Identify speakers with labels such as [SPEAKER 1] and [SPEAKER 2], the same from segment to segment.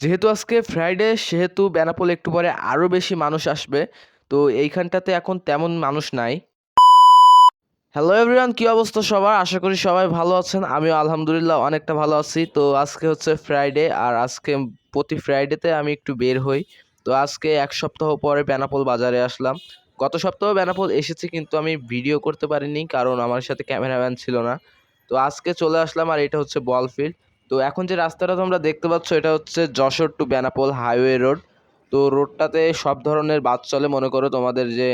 [SPEAKER 1] যেহেতু আজকে ফ্রাইডে সেহেতু বেনাপোল একটু পরে আরও বেশি মানুষ আসবে। তো এইখানটাতে এখন তেমন মানুষ নাই। হ্যালো এভরিওয়ান কী অবস্থা সবার? আশা করি সবাই ভালো আছেন। আমিও আলহামদুলিল্লাহ অনেকটা ভালো আছি। তো আজকে হচ্ছে ফ্রাইডে আর আজকে প্রতি ফ্রাইডেতে আমি একটু বের হই। তো আজকে এক সপ্তাহ পরে বেনাপোল বাজারে আসলাম। গত সপ্তাহ বেনাপোল এসেছি কিন্তু আমি ভিডিও করতে পারিনি, কারণ আমার সাথে ক্যামেরাম্যান ছিল না। তো আজকে চলে আসলাম, আর এটা হচ্ছে বলফিল্ড তো এখন যে রাস্তাটা তোমরা দেখতে পাচ্ছ, এটা হচ্ছে Jessore to Benapole highway road তো রোডটাতে সব ধরনের বাস চলে। মনে করো তোমাদের যে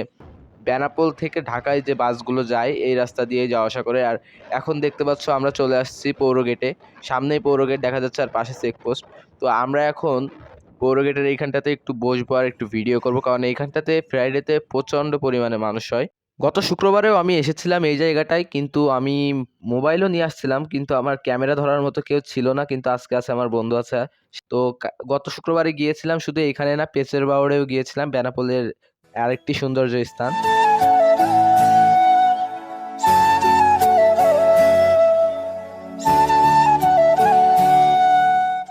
[SPEAKER 1] বেনাপোল থেকে ঢাকায় যে বাসগুলো যায়, এই রাস্তা দিয়ে যাওয়া আসা করে। আর এখন দেখতে পাচ্ছ, আমরা চলে আসছি পৌর গেটে সামনেই পৌর গেট দেখা যাচ্ছে, আর পাশে চেকপোস্ট তো আমরা এখন পৌর গেটের এইখানটাতে একটু বসবো আর একটু ভিডিও করব। কারণ এইখানটাতে ফ্রাইডেতে প্রচণ্ড পরিমাণে মানুষ হয়। গত শুক্রবারেও আমি এসেছিলাম এই জায়গাটায়, কিন্তু আমি মোবাইলও নিয়ে আসছিলাম, কিন্তু আমার ক্যামেরা ধরার মতো কেউ ছিল না, কিন্তু আজকে আছে আমার বন্ধু আছে। তো গত শুক্রবারে গিয়েছিলাম শুধু এখানে না পেচের বাউড়েও গিয়েছিলাম, বেনাপোলের আরেকটি সৌন্দর্য স্থান।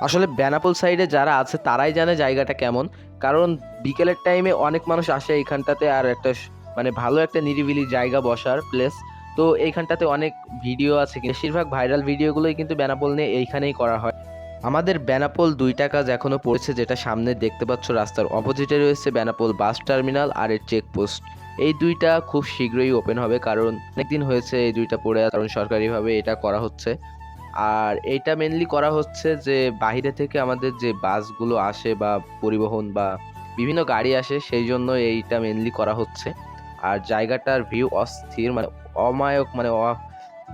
[SPEAKER 1] আসলে বেনাপোল সাইডে যারা আছে, তারাই জানে জায়গাটা কেমন, কারণ বিকেলের টাইমে অনেক মানুষ আসে এইখানটাতে, আর একটা মানে ভালো একটা নিরিবিলি জায়গা বসার প্লেস তো এইখানটাতে অনেক ভিডিও আছে বেশিরভাগ ভাইরাল ভিডিওগুলোই কিন্তু বেনাপোল নিয়ে এইখানেই করা হয়। আমাদের বেনাপোল দুইটা কাজ এখনও পড়েছে, যেটা সামনে দেখতে পাচ্ছ রাস্তার অপোজিটে রয়েছে বেনাপোল বাস টার্মিনাল আর এর চেকপোস্ট এই দুইটা খুব শীঘ্রই ওপেন হবে কারণ অনেকদিন হয়েছে এই দুইটা পড়ে, কারণ সরকারিভাবে এটা করা হচ্ছে। আর এটা মেনলি করা হচ্ছে যে বাইরে থেকে আমাদের যে বাসগুলো আসে বা পরিবহন বা বিভিন্ন গাড়ি আসে, সেই জন্য এইটা মেনলি করা হচ্ছে। আর জায়গাটার ভিউ অস্থির মানে অমায়ক মানে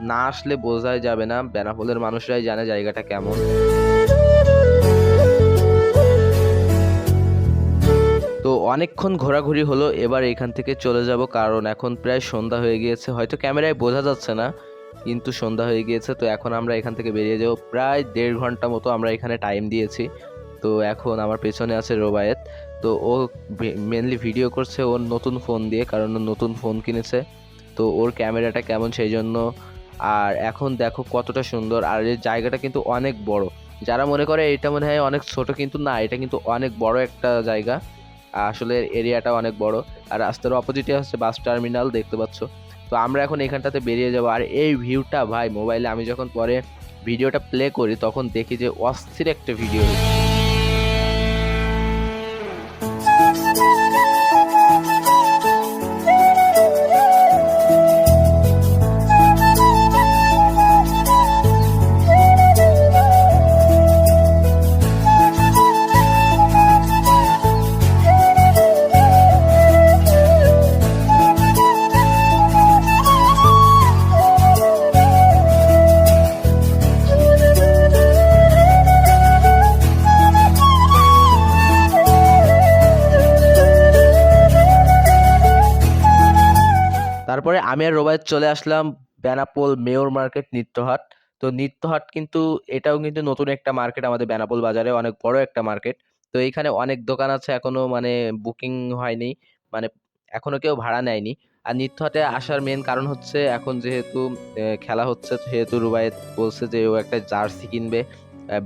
[SPEAKER 1] না আসলে বোঝাই যাবে না। বেনাপোলের মানুষরাই জানে জায়গাটা কেমন। তো অনেকক্ষণ ঘোরাঘুরি হলো, এবার এখান থেকে চলে যাব, কারণ এখন প্রায় সন্ধ্যা হয়ে গিয়েছে। হয়তো ক্যামেরায় বোঝা যাচ্ছে না, কিন্তু সন্ধ্যা হয়ে গিয়েছে, তো এখন আমরা এখান থেকে বেরিয়ে যাব। প্রায় দেড় ঘণ্টা মতো আমরা এখানে টাইম দিয়েছি। তো এখন আমার পেছনে আছে রোবায়েত। তো ও মেনলি ভিডিও করছে ওর নতুন ফোন দিয়ে, কারণ নতুন ফোন কিনেছে। তো ওর ক্যামেরাটা কেমন সেই জন্য। আর এখন দেখো কতটা সুন্দর। আর এই জায়গাটা কিন্তু অনেক বড়। যারা মনে করে এটা মনে হয় অনেক ছোট, কিন্তু না, এটা কিন্তু অনেক বড় একটা জায়গা। আসলে এরিয়াটা অনেক বড়। আর রাস্তার অপোজিটে হচ্ছে বাস টার্মিনাল দেখতে পাচ্ছ। তো আমরা এখন এখানটাতে বেরিয়ে যাব। আর এই ভিউটা ভাই মোবাইলে আমি যখন পরে ভিডিওটা প্লে করি, তখন দেখি যে অস্থির একটা ভিডিও তারপরে আমি আর রোবায়ত চলে আসলাম বেনাপোল মেয়র মার্কেট নিত্যহাট। তো নিত্যহাট কিন্তু এটাও কিন্তু নতুন একটা মার্কেট আমাদের বেনাপোল বাজারে, অনেক বড় একটা মার্কেট। তো এইখানে অনেক দোকান আছে এখনও মানে বুকিং হয়নি মানে এখনও কেউ ভাড়া নেয়নি। আর নিত্যহাটে আসার মেন কারণ হচ্ছে এখন যেহেতু খেলা হচ্ছে, সেহেতু রুবায়েত বলছে যে ও একটা জার্সি কিনবে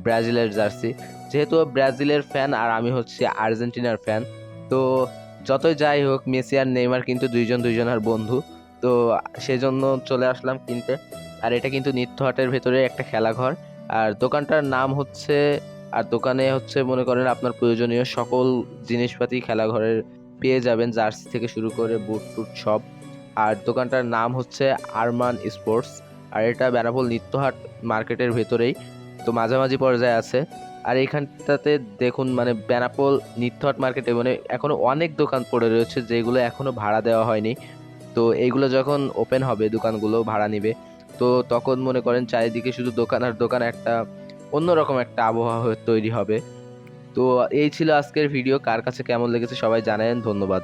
[SPEAKER 1] ব্রাজিলের জার্সি। যেহেতু ব্রাজিলের ফ্যান আর আমি হচ্ছে আর্জেন্টিনার ফ্যান, তো যতই যাই হোক, মেসি আর নেইমার কিন্তু দুইজন দুইজনের বন্ধু। তো সেজন্য চলে আসলাম কিনতে। আর এটা কিন্তু নিত্যহাটের ভেতরে একটা খেলাঘর। আর দোকানটার নাম হচ্ছে, আর দোকানে হচ্ছে মনে করেন আপনার প্রয়োজনীয় সকল জিনিসপাতি খেলাঘরের পেয়ে যাবেন, জার্সি থেকে শুরু করে বুট টুট সব। আর দোকানটার নাম হচ্ছে আরমান স্পোর্টস। আর এটা বেনাপোল নিত্যহাট মার্কেটের ভেতরেই, তো মাঝামাঝি পর্যায়ে আছে। আর এইখানটাতে দেখুন মানে বেনাপোল নিত্যহাট মার্কেটে মানে এখনও অনেক দোকান পড়ে রয়েছে যেগুলো এখনও ভাড়া দেওয়া হয়নি। তো এইগুলো যখন ওপেন হবে, দোকানগুলো ভাড়া নিবে, তো তখন মনে করেন চারিদিকে শুধু দোকান আর দোকান একটা অন্যরকম একটা আবহাওয়া তৈরি হবে। তো এই ছিল আজকের ভিডিও কার কাছে কেমন লেগেছে সবাই জানেন ধন্যবাদ।